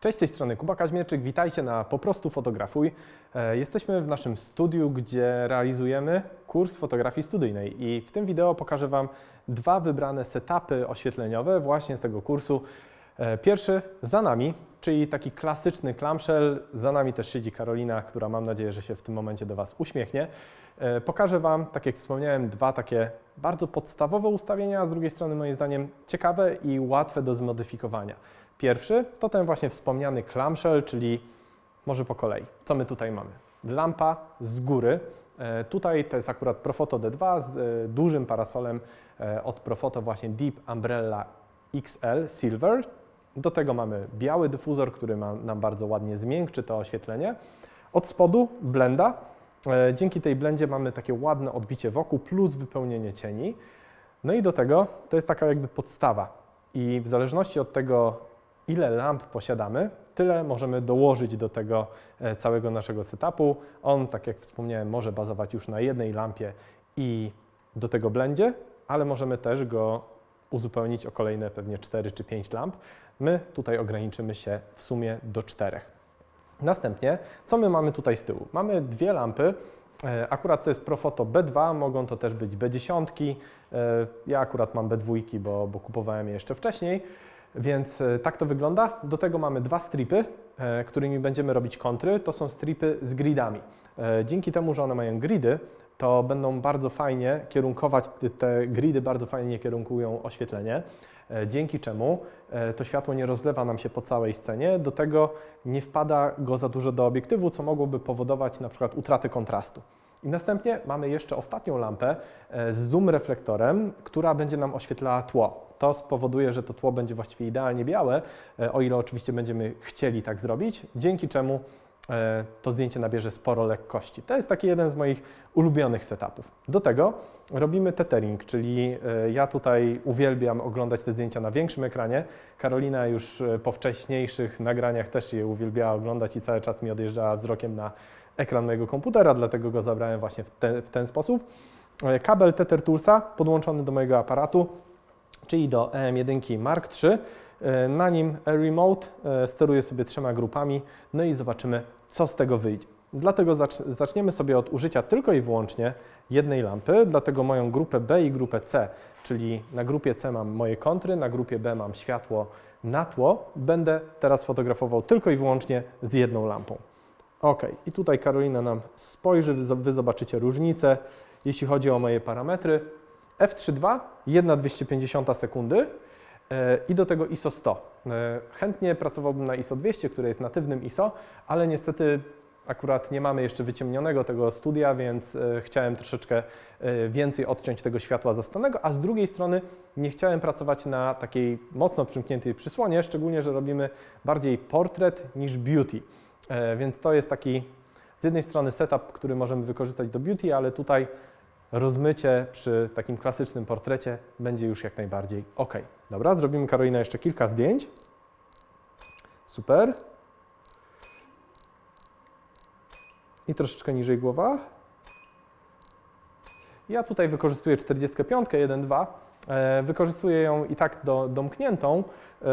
Cześć, z tej strony Kuba Kaźmierczyk, witajcie na Po prostu fotografuj. E, Jesteśmy w naszym studiu, gdzie realizujemy kurs fotografii studyjnej i w tym wideo pokażę Wam dwa wybrane setupy oświetleniowe właśnie z tego kursu. E, Pierwszy za nami, czyli taki klasyczny clamshell. Za nami też siedzi Karolina, która mam nadzieję, że się w tym momencie do Was uśmiechnie. E, Pokażę Wam, tak jak wspomniałem, dwa takie bardzo podstawowe ustawienia, a z drugiej strony moim zdaniem ciekawe i łatwe do zmodyfikowania. Pierwszy to ten właśnie wspomniany clamshell, czyli może po kolei. Co my tutaj mamy? Lampa z góry. E, Tutaj to jest akurat Profoto D2 z e, dużym parasolem od Profoto właśnie Deep Umbrella XL Silver. Do tego mamy biały dyfuzor, który ma, nam bardzo ładnie zmiękczy to oświetlenie. Od spodu blenda. E, Dzięki tej blendzie mamy takie ładne odbicie wokół plus wypełnienie cieni. No i do tego to jest taka jakby podstawa. I w zależności od tego, ile lamp posiadamy, tyle możemy dołożyć do tego e, całego naszego setupu. On, tak jak wspomniałem, może bazować już na jednej lampie i do tego blendzie, ale możemy też go uzupełnić o kolejne pewnie 4 czy 5 lamp. My tutaj ograniczymy się w sumie do 4. Następnie, co my mamy tutaj z tyłu? Mamy dwie lampy. E, Akurat to jest Profoto B2, mogą to też być B10. E, Ja akurat mam B2, bo, bo kupowałem je jeszcze wcześniej. Więc e, tak to wygląda. Do tego mamy dwa stripy, którymi będziemy robić kontry. To są stripy z gridami. Dzięki temu, że one mają gridy, to będą bardzo fajnie kierunkować, te gridy bardzo fajnie kierunkują oświetlenie, e, dzięki czemu e, to światło nie rozlewa nam się po całej scenie, do tego nie wpada go za dużo do obiektywu, co mogłoby powodować na przykład utratę kontrastu. I następnie mamy jeszcze ostatnią lampę e, z zoom reflektorem, która będzie nam oświetlała tło. To spowoduje, że to tło będzie właściwie idealnie białe, o ile oczywiście będziemy chcieli tak zrobić, dzięki czemu to zdjęcie nabierze sporo lekkości. To jest taki jeden z moich ulubionych setupów. Do tego robimy tethering, czyli e, ja tutaj uwielbiam oglądać te zdjęcia na większym ekranie. Karolina już e, po wcześniejszych nagraniach też je uwielbiała oglądać i cały czas mi odjeżdżała wzrokiem na ekran mojego komputera, dlatego go zabrałem właśnie w, te, w ten sposób. E, Kabel Tether Toolsa podłączony do mojego aparatu, czyli do EM1 Mark III. E, Na nim Remote e, steruję sobie trzema grupami, no i zobaczymy, co z tego wyjdzie. Dlatego zacz- zaczniemy sobie od użycia tylko i wyłącznie jednej lampy, dlatego moją grupę B i grupę C, czyli na grupie C mam moje kontry, na grupie B mam światło na tło, będę teraz fotografował tylko i wyłącznie z jedną lampą. Ok, i tutaj Karolina nam spojrzy, wy, zobaczycie różnicę, jeśli chodzi o moje parametry. F3.2, 1,250 sekundy i do tego ISO 100. E, Chętnie pracowałbym na ISO 200, które jest natywnym ISO, ale niestety akurat nie mamy jeszcze wyciemnionego tego studia, więc e, chciałem troszeczkę e, więcej odciąć tego światła zastanego, a z drugiej strony nie chciałem pracować na takiej mocno przymkniętej przysłonie, szczególnie, że robimy bardziej portret niż beauty. E, Więc to jest taki z jednej strony setup, który możemy wykorzystać do beauty, ale tutaj rozmycie przy takim klasycznym portrecie będzie już jak najbardziej ok. Dobra, zrobimy Karolina jeszcze kilka zdjęć. Super. I troszeczkę niżej głowa. Ja tutaj wykorzystuję 45, 1.2. E, Wykorzystuję ją i tak do, domkniętą. E,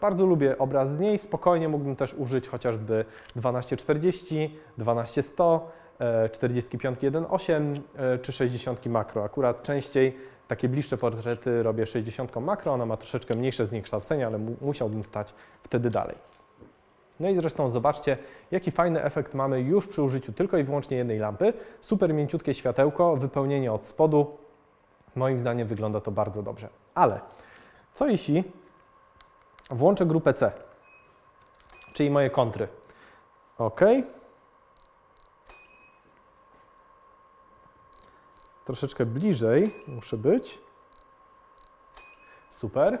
Bardzo lubię obraz z niej. Spokojnie mógłbym też użyć chociażby 1240, 12100, e, 45 1.8 e, czy 60 makro. Akurat częściej takie bliższe portrety robię 60 makro. Ona ma troszeczkę mniejsze zniekształcenie, ale mu, musiałbym stać wtedy dalej. No i zresztą zobaczcie, jaki fajny efekt mamy już przy użyciu tylko i wyłącznie jednej lampy. Super mięciutkie światełko, wypełnienie od spodu. Moim zdaniem wygląda to bardzo dobrze. Ale co jeśli włączę grupę C, czyli moje kontry? OK. Troszeczkę bliżej muszę być. Super.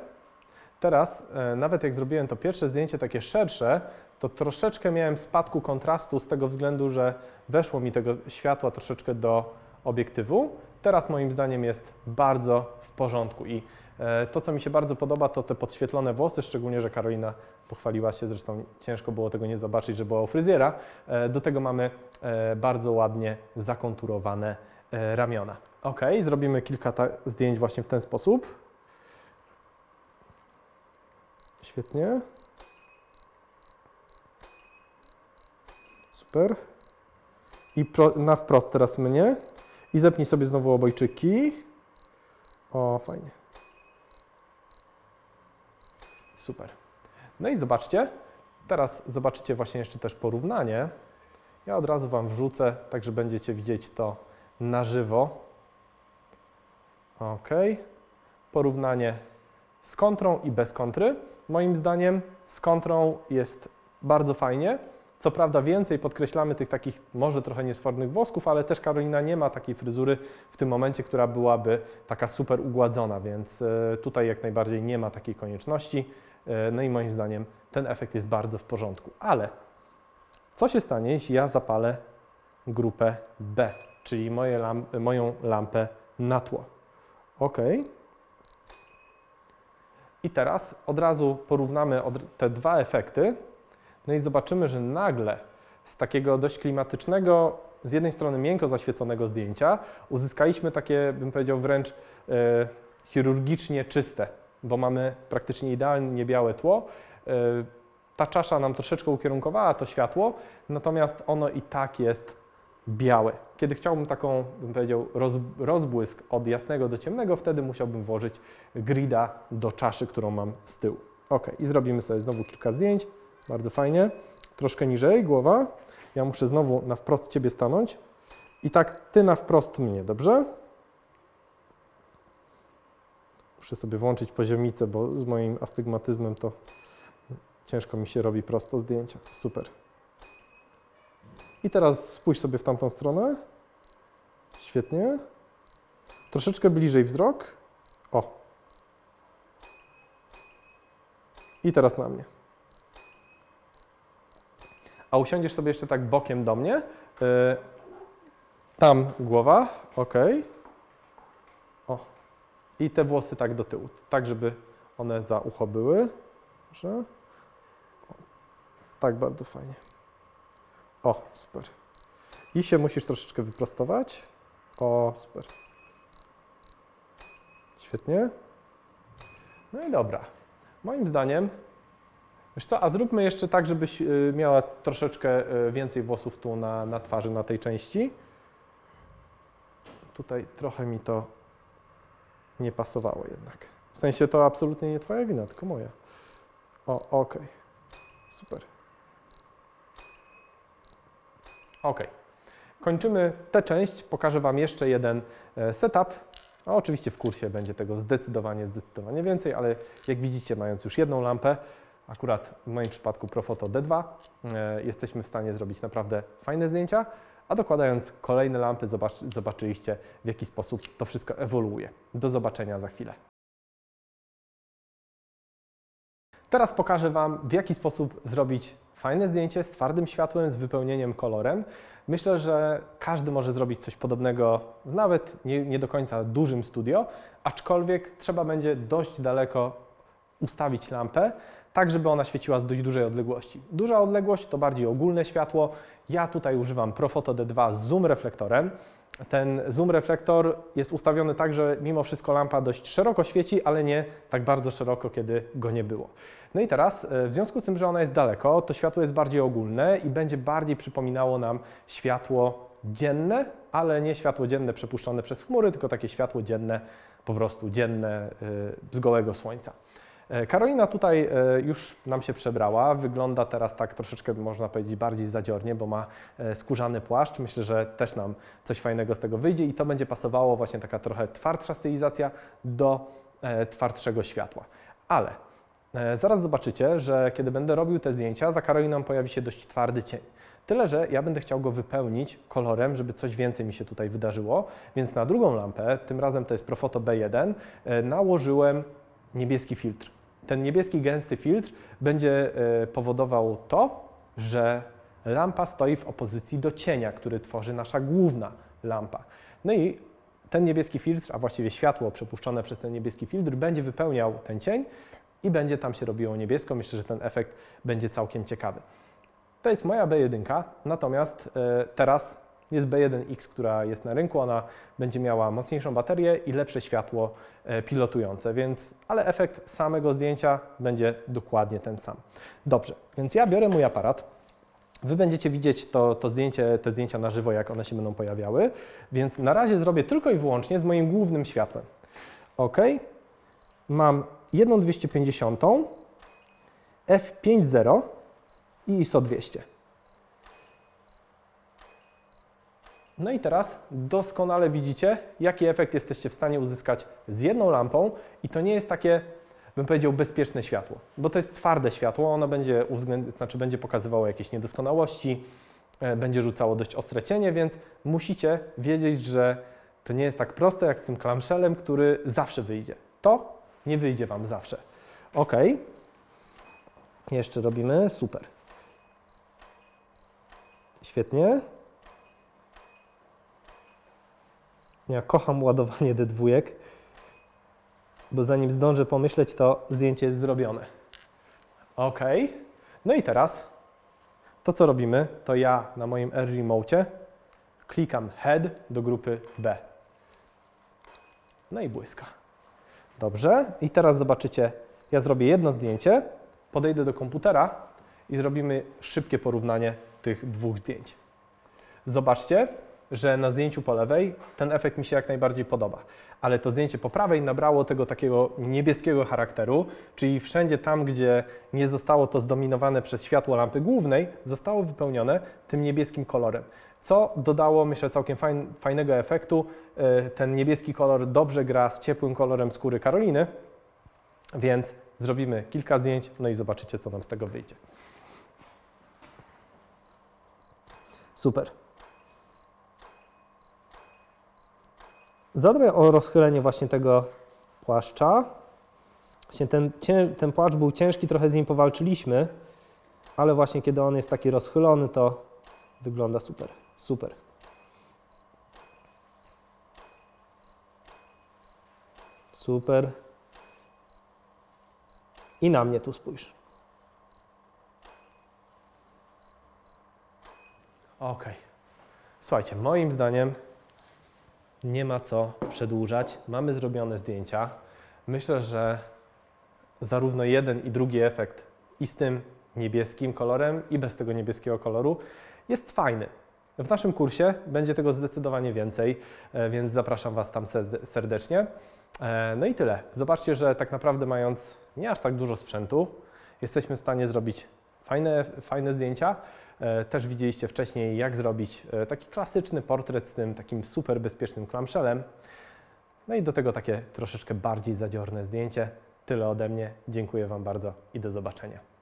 Teraz, e, nawet jak zrobiłem to pierwsze zdjęcie takie szersze, to troszeczkę miałem spadku kontrastu z tego względu, że weszło mi tego światła troszeczkę do obiektywu. Teraz moim zdaniem jest bardzo w porządku i e, to, co mi się bardzo podoba, to te podświetlone włosy, szczególnie, że Karolina pochwaliła się, zresztą ciężko było tego nie zobaczyć, że była u fryzjera. E, Do tego mamy bardzo ładnie zakonturowane ramiona. Ok, zrobimy kilka zdjęć właśnie w ten sposób. Świetnie. super. I pro, na wprost teraz mnie. I zepnij sobie znowu obojczyki. O, fajnie. Super. No i zobaczcie, teraz zobaczycie właśnie jeszcze też porównanie. Ja od razu Wam wrzucę, tak że będziecie widzieć to na żywo. Ok. Porównanie z kontrą i bez kontry. Moim zdaniem z kontrą jest bardzo fajnie. Co prawda więcej podkreślamy tych takich może trochę niesfornych włosków, ale też Karolina nie ma takiej fryzury w tym momencie, która byłaby taka super ugładzona, więc e, tutaj jak najbardziej nie ma takiej konieczności. E, No i moim zdaniem ten efekt jest bardzo w porządku. Ale co się stanie, jeśli ja zapalę grupę B, czyli moją lampę na tło? OK. I teraz od razu porównamy te dwa efekty. No i zobaczymy, że nagle z takiego dość klimatycznego, z jednej strony miękko zaświeconego zdjęcia, uzyskaliśmy takie, bym powiedział, wręcz e, chirurgicznie czyste, bo mamy praktycznie idealnie białe tło. E, ta czasza nam troszeczkę ukierunkowała to światło, natomiast ono i tak jest białe. Kiedy chciałbym taką, bym powiedział, roz, rozbłysk od jasnego do ciemnego, wtedy musiałbym włożyć grida do czaszy, którą mam z tyłu. Ok, i zrobimy sobie znowu kilka zdjęć. Bardzo fajnie. Troszkę niżej głowa. Ja muszę znowu na wprost Ciebie stanąć. I tak Ty na wprost mnie, dobrze? Muszę sobie włączyć poziomicę, bo z moim astygmatyzmem to ciężko mi się robi prosto zdjęcia. Super. I teraz spójrz sobie w tamtą stronę. Świetnie. Troszeczkę bliżej wzrok. O. I teraz na mnie. A usiądziesz sobie jeszcze tak bokiem do mnie. Yy, tam głowa, ok. O. I te włosy tak do tyłu, tak żeby one za ucho były. O. Tak, bardzo fajnie. O, super. I się musisz troszeczkę wyprostować. O, super. Świetnie. No i dobra. Moim zdaniem, wiesz co, a zróbmy jeszcze tak, żebyś y, miała troszeczkę y, więcej włosów tu na, na twarzy, na tej części. Tutaj trochę mi to nie pasowało jednak. W sensie to absolutnie nie Twoja wina, tylko moja. O, okej. Super. Ok. Kończymy tę część. Pokażę Wam jeszcze jeden e, setup. A oczywiście w kursie będzie tego zdecydowanie, zdecydowanie więcej, ale jak widzicie, mając już jedną lampę, akurat w moim przypadku Profoto D2, e, jesteśmy w stanie zrobić naprawdę fajne zdjęcia, a dokładając kolejne lampy zobacz, zobaczyliście w jaki sposób to wszystko ewoluuje. Do zobaczenia za chwilę. Teraz pokażę Wam, w jaki sposób zrobić fajne zdjęcie z twardym światłem, z wypełnieniem kolorem. Myślę, że każdy może zrobić coś podobnego, nawet nie, nie do końca dużym studio, aczkolwiek trzeba będzie dość daleko ustawić lampę, tak żeby ona świeciła z dość dużej odległości. Duża odległość to bardziej ogólne światło. Ja tutaj używam Profoto D2 z zoom reflektorem. Ten zoom reflektor jest ustawiony tak, że mimo wszystko lampa dość szeroko świeci, ale nie tak bardzo szeroko, kiedy go nie było. No i teraz, e, w związku z tym, że ona jest daleko, to światło jest bardziej ogólne i będzie bardziej przypominało nam światło dzienne, ale nie światło dzienne przepuszczone przez chmury, tylko takie światło dzienne, po prostu dzienne y, z gołego słońca. E, Karolina tutaj e, już nam się przebrała. Wygląda teraz tak troszeczkę, można powiedzieć, bardziej zadziornie, bo ma e, skórzany płaszcz. Myślę, że też nam coś fajnego z tego wyjdzie i to będzie pasowało właśnie taka trochę twardsza stylizacja do twardszego światła. Ale zaraz zobaczycie, że kiedy będę robił te zdjęcia, za Karoliną pojawi się dość twardy cień. Tyle, że ja będę chciał go wypełnić kolorem, żeby coś więcej mi się tutaj wydarzyło, więc na drugą lampę, tym razem to jest Profoto B1, e, nałożyłem niebieski filtr. Ten niebieski gęsty filtr będzie e, powodował to, że lampa stoi w opozycji do cienia, który tworzy nasza główna lampa. No i ten niebieski filtr, a właściwie światło przepuszczone przez ten niebieski filtr będzie wypełniał ten cień i będzie tam się robiło niebiesko. Myślę, że ten efekt będzie całkiem ciekawy. To jest moja B1, natomiast e, teraz jest B1X, która jest na rynku. Ona będzie miała mocniejszą baterię i lepsze światło e, pilotujące, więc, ale efekt samego zdjęcia będzie dokładnie ten sam. Dobrze, więc ja biorę mój aparat. Wy będziecie widzieć to, to zdjęcie, te zdjęcia na żywo, jak one się będą pojawiały, więc na razie zrobię tylko i wyłącznie z moim głównym światłem. OK. Mam jedną 250, f5.0 i ISO 200. No i teraz doskonale widzicie, jaki efekt jesteście w stanie uzyskać z jedną lampą i to nie jest takie, bym powiedział, bezpieczne światło, bo to jest twarde światło, ono będzie, znaczy będzie pokazywało jakieś niedoskonałości, e, będzie rzucało dość ostre cienie, więc musicie wiedzieć, że to nie jest tak proste jak z tym clamshellem, który zawsze wyjdzie. To nie wyjdzie Wam zawsze. Ok. Jeszcze robimy, super. Świetnie. Ja kocham ładowanie D2, bo zanim zdążę pomyśleć, to zdjęcie jest zrobione. Ok. No i teraz to, co robimy, to ja na moim R Remote klikam Head do grupy B. No i błyska. Dobrze. I teraz zobaczycie, ja zrobię jedno zdjęcie, podejdę do komputera i zrobimy szybkie porównanie tych dwóch zdjęć. Zobaczcie, że na zdjęciu po lewej ten efekt mi się jak najbardziej podoba, ale to zdjęcie po prawej nabrało tego takiego niebieskiego charakteru, czyli wszędzie tam, gdzie nie zostało to zdominowane przez światło lampy głównej, zostało wypełnione tym niebieskim kolorem, co dodało, myślę, całkiem fajn, fajnego efektu. Yy, Ten niebieski kolor dobrze gra z ciepłym kolorem skóry Karoliny, więc zrobimy kilka zdjęć, no i zobaczycie, co nam z tego wyjdzie. Super. Zadbaj o rozchylenie właśnie tego płaszcza. Właśnie ten, ten płaszcz był ciężki, trochę z nim powalczyliśmy, ale właśnie kiedy on jest taki rozchylony, to wygląda super. Super. Super. I na mnie tu spójrz. Ok. Słuchajcie, moim zdaniem nie ma co przedłużać. Mamy zrobione zdjęcia. Myślę, że zarówno jeden i drugi efekt i z tym niebieskim kolorem i bez tego niebieskiego koloru jest fajny. W naszym kursie będzie tego zdecydowanie więcej, e, więc zapraszam Was tam serde- serdecznie. E, No i tyle. Zobaczcie, że tak naprawdę mając nie aż tak dużo sprzętu, jesteśmy w stanie zrobić fajne, fajne zdjęcia. E, Też widzieliście wcześniej, jak zrobić e, taki klasyczny portret z tym takim super bezpiecznym clamshellem. No i do tego takie troszeczkę bardziej zadziorne zdjęcie. Tyle ode mnie. Dziękuję Wam bardzo i do zobaczenia.